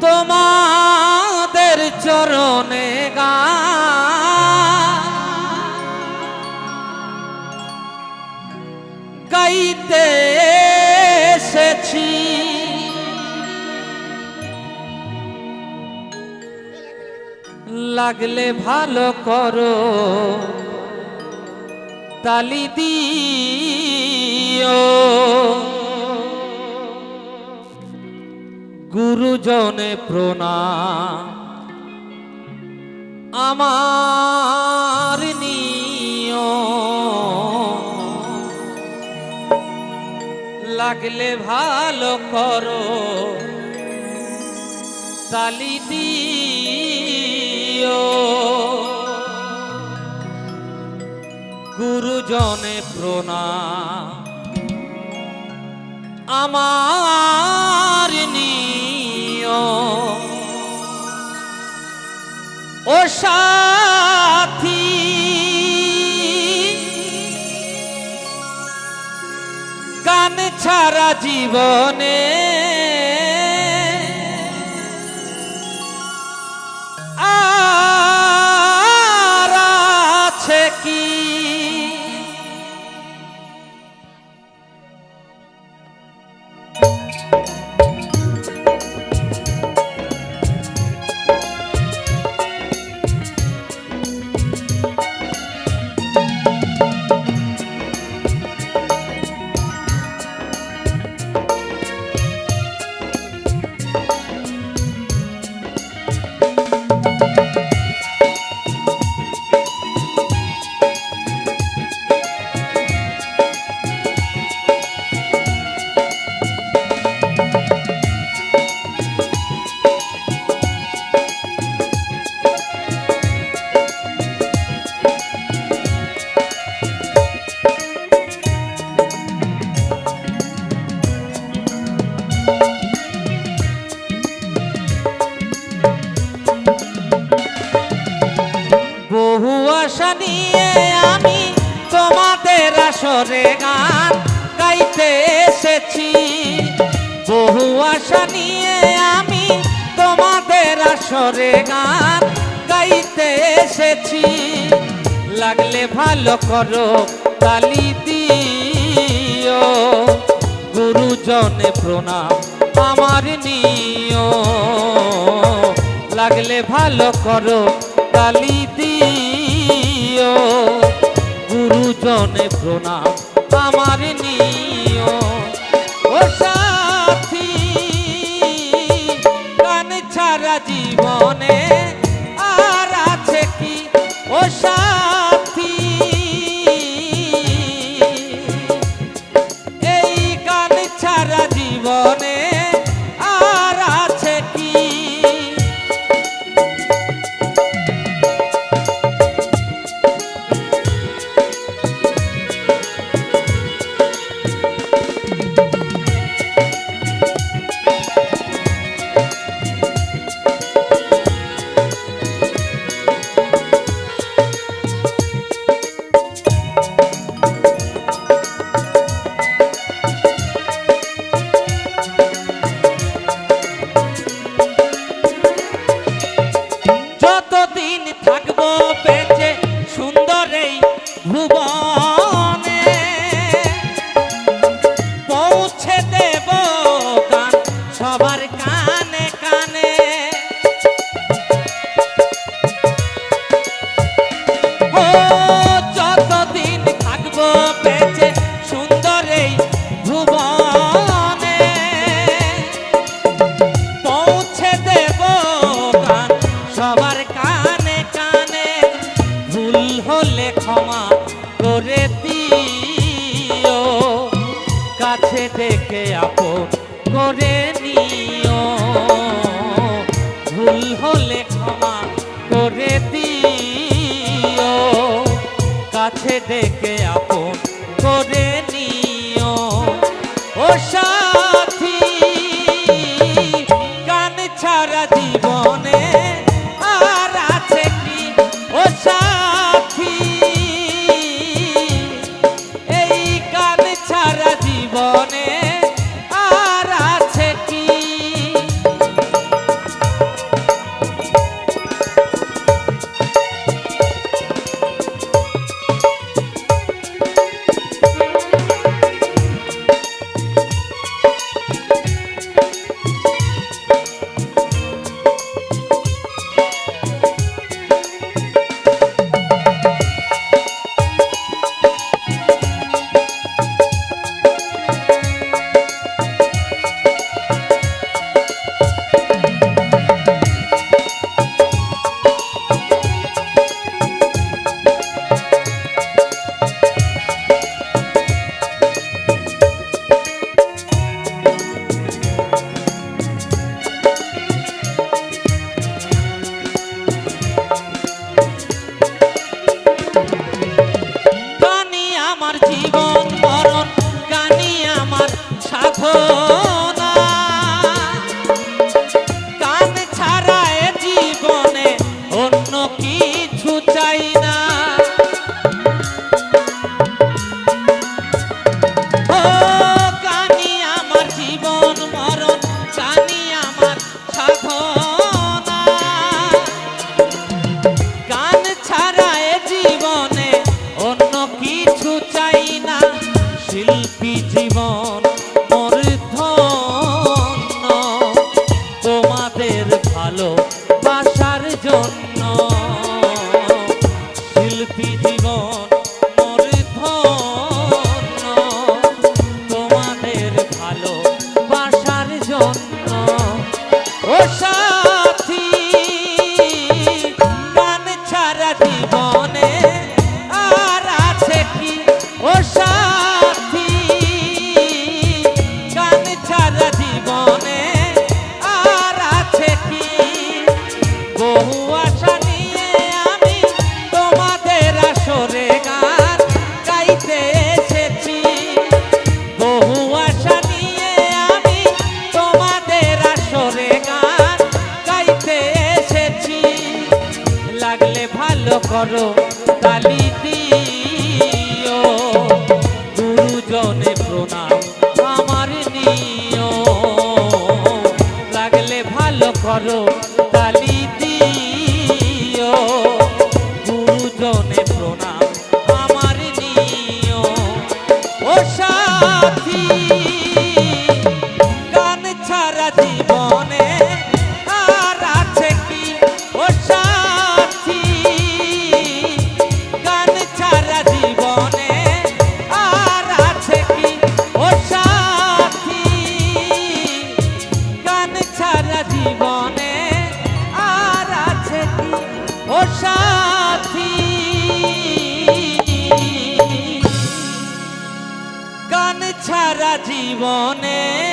তোমাদের চরণে গা। গাইতে এসেছি। লাগলে ভালো করো তালি দিও। গুরুজনে প্রণাম। আমার নিয়। লাগলে ভালো করো। তালি দিও। গুরুজনে প্রণাম। আমার ও সাথী কান ছাড়া জীবনে আসরে গান গাইতে এসেছি। বহু আশা নিয়ে আমি তোমাদের আসরে গান গাইতে এসেছি। লাগলে ভালো করো তালি দিও। গুরুজনে প্রণাম আমার নিয় লাগলে ভালো করো তালি দিও। গুরুজনে প্রণাম আমার নিয় ও আপন করে নিও। ভুল হলে ক্ষমা করে দিও। কাছে দেখে আ জন্য। শিল্পী তোমাদের ভালো বাসার জন্য। ও সাথী গান ছাড়া করো তালি দিও। গুরুজনে প্রণাম আমার নিও। লাগলে ভালো করো তালি দিও। গুরুজনে প্রণাম জীবনে